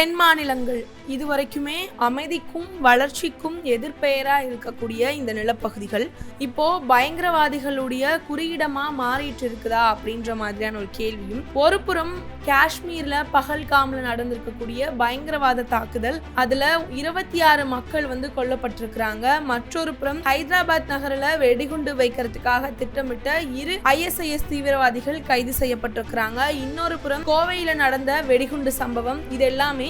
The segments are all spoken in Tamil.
தென் மாநிலங்கள் இதுவரைக்குமே அமைதிக்கும் வளர்ச்சிக்கும் எதிர்பெயரா இருக்கக்கூடிய இந்த நிலப்பகுதிகள் இப்போ பயங்கரவாதிகளுடைய குறியிடமா மாறிட்டு இருக்குதா அப்படின்ற மாதிரியான ஒரு கேள்வியும் ஒரு புறம் காஷ்மீர்ல பகல்காம்ல நடந்திருக்கக்கூடிய பயங்கரவாத தாக்குதல் அதுல இருபத்தி ஆறு மக்கள் வந்து கொல்லப்பட்டிருக்கிறாங்க. மற்றொரு புறம் ஹைதராபாத் நகரில் வெடிகுண்டு வைக்கிறதுக்காக திட்டமிட்ட இரு ஐஎஸ்ஐஎஸ் தீவிரவாதிகள் கைது செய்யப்பட்டிருக்கிறாங்க. இன்னொரு புறம் கோவையில நடந்த வெடிகுண்டு சம்பவம் இது எல்லாமே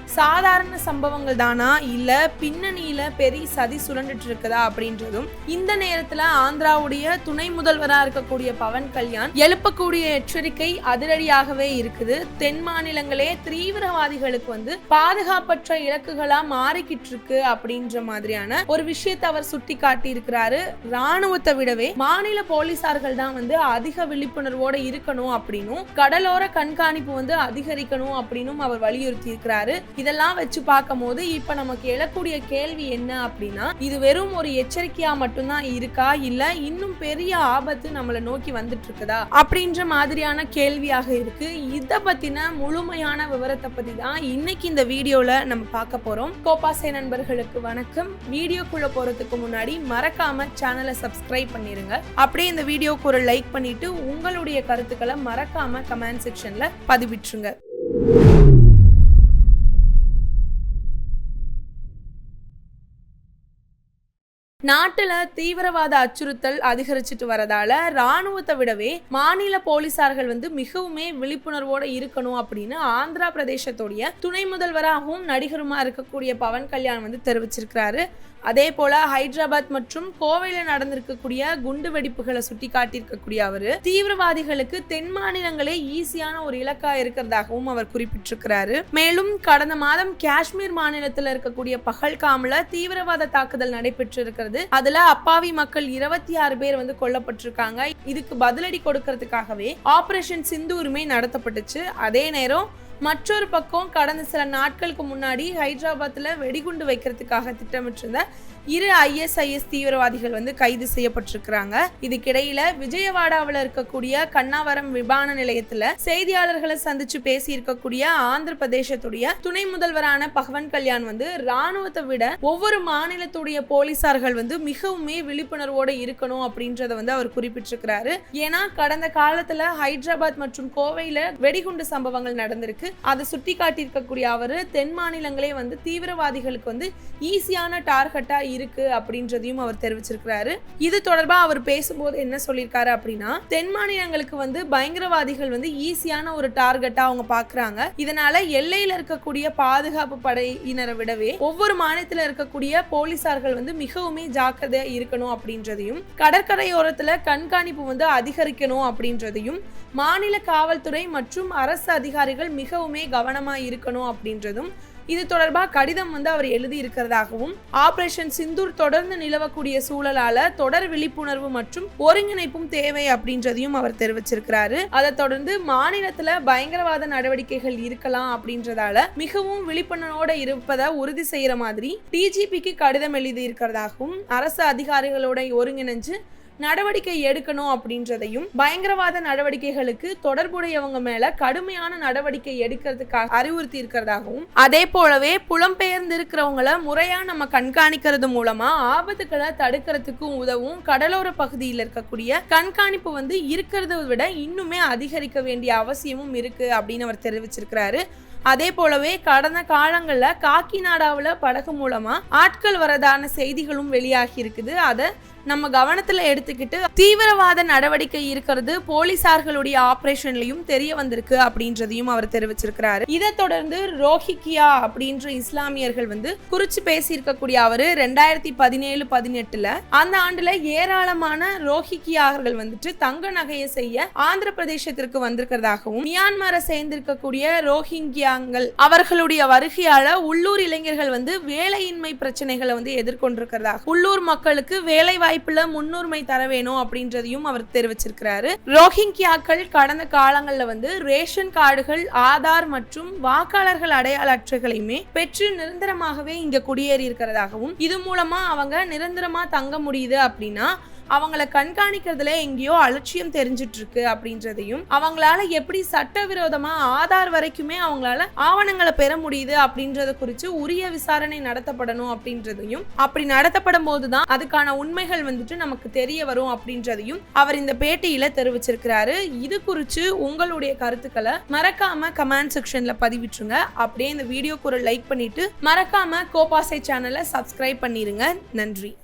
சாதாரண சம்பவங்கள் தானா? இல்ல பின்னணியில பெரிய சதி சுழண்டுட்டு இருக்குதா அப்படின்றதும் இந்த நேரத்துல ஆந்திராவுடைய துணை முதல்வரா இருக்கக்கூடிய பவன் கல்யாண் எழுப்பக்கூடிய எச்சரிக்கை அதிரடியாகவே இருக்குது. தென் மாநிலங்களே தீவிரவாதிகளுக்கு வந்து பாதுகாப்பற்ற இலக்குகளா மாறிக்கிட்டு இருக்கு அப்படின்ற மாதிரியான ஒரு விஷயத்தை அவர் சுட்டி காட்டி இருக்கிறாரு ராணுவத்தை விடவே மாநில போலீசார்கள் தான் வந்து அதிக விழிப்புணர்வோட இருக்கணும் அப்படின்னும் கடலோர கண்காணிப்பு வந்து அதிகரிக்கணும் அப்படின்னும் அவர் வலியுறுத்தி இருக்கிறாரு இதெல்லாம் வச்சு பார்க்கும்போது இப்ப நமக்கு எழக்கூடிய கேள்வி என்ன அப்படின்னா இது வெறும் ஒரு எச்சரிக்கையா மட்டும்தான் இருக்கா? இல்ல இன்னும் பெரிய ஆபத்து நம்மளை நோக்கி வந்துட்டு இருக்குதா அப்படின்ற மாதிரியான கேள்வியாக இருக்கு. இத பத்தின முழுமையான விவரத்தை பத்தி தான் இன்னைக்கு இந்த வீடியோல நம்ம பார்க்க போறோம். கோபாசே நண்பர்களுக்கு வணக்கம். வீடியோக்குள்ள போறதுக்கு முன்னாடி மறக்காம சேனலை சப்ஸ்கிரைப் பண்ணிருங்க. அப்படியே இந்த வீடியோக்கு ஒரு லைக் பண்ணிட்டு உங்களுடைய கருத்துக்களை மறக்காம கமெண்ட் செக்ஷன்ல பதிவிட்டுருங்க. நாட்டுல தீவிரவாத அச்சுறுத்தல் அதிகரிச்சுட்டு வரதால ராணுவத்தை விடவே மாநில போலீசார்கள் வந்து மிகவுமே விழிப்புணர்வோட இருக்கணும் அப்படின்னு ஆந்திரா பிரதேசத்துடைய துணை முதல்வராகவும் நடிகருமா இருக்கக்கூடிய பவன் கல்யாண் வந்து தெரிவிச்சிருக்கிறாரு. அதே போல ஹைதராபாத் மற்றும் கோவையில நடந்திருக்கக்கூடிய குண்டு வெடிப்புகளை சுட்டி காட்டியிருக்கக்கூடிய தீவிரவாதிகளுக்கு தென் மாநிலங்களே ஈஸியான ஒரு இலக்கா இருக்கிறதாகவும் அவர் குறிப்பிட்டிருக்கிறாரு. மேலும் கடந்த மாதம் காஷ்மீர் மாநிலத்தில் இருக்கக்கூடிய பகல்காம்ல தீவிரவாத தாக்குதல் நடைபெற்று இருக்கிறது அதுல அப்பாவி மக்கள் இருபத்தி ஆறு பேர் வந்து கொல்லப்பட்டிருக்காங்க. இதுக்கு பதிலடி கொடுக்கறதுக்காகவே ஆபரேஷன் சிந்தூருமே நடத்தப்பட்டுச்சு. அதே நேரம் மற்றொரு பக்கம் கடந்த சில நாட்களுக்கு முன்னாடி ஹைதராபாத்தில் வெடிகுண்டு வைக்கிறதுக்காக திட்டமிட்டிருந்த இரு ஐஎஸ்ஐஎஸ் தீவிரவாதிகள் வந்து கைது செய்யப்பட்டிருக்கிறாங்க. இதுக்கிடையில விஜயவாடாவில் இருக்கக்கூடிய கண்ணாவரம் விமான நிலையத்துல செய்தியாளர்களை சந்திச்சு பேசி இருக்கக்கூடிய ஆந்திர பிரதேசத்துடைய துணை முதல்வரான பகவன் கல்யாண் வந்து ராணுவத்தை விட ஒவ்வொரு மாநிலத்துடைய போலீசார்கள் வந்து மிகவுமே விழிப்புணர்வோட இருக்கணும் அப்படின்றத வந்து அவர் குறிப்பிட்டிருக்கிறாரு. ஏன்னா கடந்த காலத்துல ஹைதராபாத் மற்றும் கோவையில வெடிகுண்டு சம்பவங்கள் நடந்திருக்கு. அதை சுட்டி காட்டியிருக்கக்கூடிய அவரு தென் மாநிலங்களே வந்து தீவிரவாதிகளுக்கு வந்து ஈஸியான டார்கெட்டா இருக்கு அப்படின்றதையும் அவர் தெரிவிச்சிருக்கிறாரு. இது தொடர்பா அவர் பேசும்போது என்ன சொல்லியிருக்காரு அப்படின்னா தென் மாநிலங்களுக்கு வந்து பயங்கரவாதிகள் வந்து ஈஸியான ஒரு டார்கெட்டா அவங்க பாக்குறாங்க. இதனால எல்லையில இருக்கக்கூடிய பாதுகாப்பு படையினரை விடவே ஒவ்வொரு மாநிலத்தில் இருக்கக்கூடிய போலீசார்கள் வந்து மிகவுமே ஜாக்கிரதையா இருக்கணும் அப்படின்றதையும் கடற்கரையோரத்துல கண்காணிப்பு வந்து அதிகரிக்கணும் அப்படின்றதையும் மாநில காவல்துறை மற்றும் அரசு அதிகாரிகள் மிகவுமே கவனமா இருக்கணும் அப்படின்றதும் இது தொடர்பாக கடிதம் வந்து அவர் எழுதி இருக்கிறதாகவும் ஆபரேஷன் சிந்தூர் தொடர்ந்து நிலவக்கூடிய சூழலால தொடர் விழிப்புணர்வு மற்றும் ஒருங்கிணைப்பும் தேவை அப்படின்றதையும் அவர் தெரிவிச்சிருக்கிறாரு. அதை தொடர்ந்து மாநிலத்துல பயங்கரவாத நடவடிக்கைகள் இருக்கலாம் அப்படின்றதால மிகவும் விழிப்புணர்வோட இருப்பதை உறுதி செய்யற மாதிரி டிஜிபிக்கு கடிதம் எழுதி இருக்கிறதாகவும் அரசு அதிகாரிகளோட ஒருங்கிணைஞ்சு நடவடிக்கை எடுக்கணும் அப்படின்றதையும் பயங்கரவாத நடவடிக்கைகளுக்கு தொடர்புடையவங்க மேல கடுமையான நடவடிக்கை எடுக்கிறதுக்காக அறிவுறுத்தி இருக்கிறதாகவும் அதே போலவே புலம்பெயர்ந்திருக்கிறவங்களை முறையா நம்ம கண்காணிக்கிறது மூலமா ஆபத்துக்களை தடுக்கிறதுக்கும் உதவும் கடலோர பகுதியில் இருக்கக்கூடிய கண்காணிப்பு வந்து இருக்கிறத விட இன்னுமே அதிகரிக்க வேண்டிய அவசியமும் இருக்கு அப்படின்னு அவர் தெரிவிச்சிருக்கிறாரு. அதே போலவே கடந்த காலங்களில் காக்கிநாடாவில் படகு மூலமா ஆட்கள் வரதான செய்திகளும் வெளியாகி இருக்குது. அதை நம்ம கவனத்துல எடுத்துக்கிட்டு தீவிரவாத நடவடிக்கை இருக்கிறது போலீசார்களுடைய ஆபரேஷன்லயும் தெரிய வந்திருக்கு அப்படின்றதையும் அவர் தெரிவிச்சிருக்கிறாரு. இதை தொடர்ந்து ரோஹிக்கியா அப்படின்ற இஸ்லாமியர்கள் வந்து குறிச்சு பேசியிருக்கக்கூடிய அவரு ரெண்டாயிரத்தி பதினேழு பதினெட்டுல அந்த ஆண்டுல ஏராளமான ரோஹிக்கியார்கள் வந்துட்டு தங்க நகையை செய்ய ஆந்திர பிரதேசத்திற்கு வந்திருக்கிறதாகவும் மியான்மரை சேர்ந்திருக்கக்கூடிய ரோஹிங்கியாங்கள் அவர்களுடைய வருகையால உள்ளூர் இளைஞர்கள் வந்து வேலையின்மை பிரச்சனைகளை வந்து எதிர்கொண்டிருக்கிறதாக உள்ளூர் மக்களுக்கு வேலை வாய்ப்புல முன்னுரிமை தர வேணும் அப்படின்றதையும் அவர் தெரிவிச்சிருக்கிறாரு. ரோஹிங்கியாக்கள் கடந்த காலங்கள்ல வந்து ரேஷன் கார்டுகள் ஆதார் மற்றும் வாக்காளர்கள் அடையாள அட்டைகளையுமே பெற்று நிரந்தரமாகவே இங்க குடியேறி இருக்கிறதாகவும் இது மூலமா அவங்க நிரந்தரமா தங்க முடியுது அப்படின்னா அவங்கள கண்காணிக்கிறதுல எங்கேயோ அலட்சியம் தெரிஞ்சிட்டு இருக்கு அப்படின்றதையும் அவங்களால எப்படி சட்டவிரோதமா ஆதார் வரைக்குமே அவங்களால ஆவணங்களை பெற முடியுது அப்படின்றத குறித்து உரிய விசாரணை நடத்தப்படணும் அப்படின்றதையும் அப்படி நடத்தப்படும் போதுதான் அதுக்கான உண்மைகள் வந்துட்டு நமக்கு தெரிய வரும் அப்படின்றதையும் அவர் இந்த பேட்டியில தெரிவிச்சிருக்கிறாரு. இது குறித்து உங்களுடைய கருத்துக்களை மறக்காம கமெண்ட் செக்ஷன்ல பதிவிட்டுருங்க. அப்படியே இந்த வீடியோ குரல் லைக் பண்ணிட்டு மறக்காம கோபாசை சேனலை சப்ஸ்கிரைப் பண்ணிருங்க. நன்றி.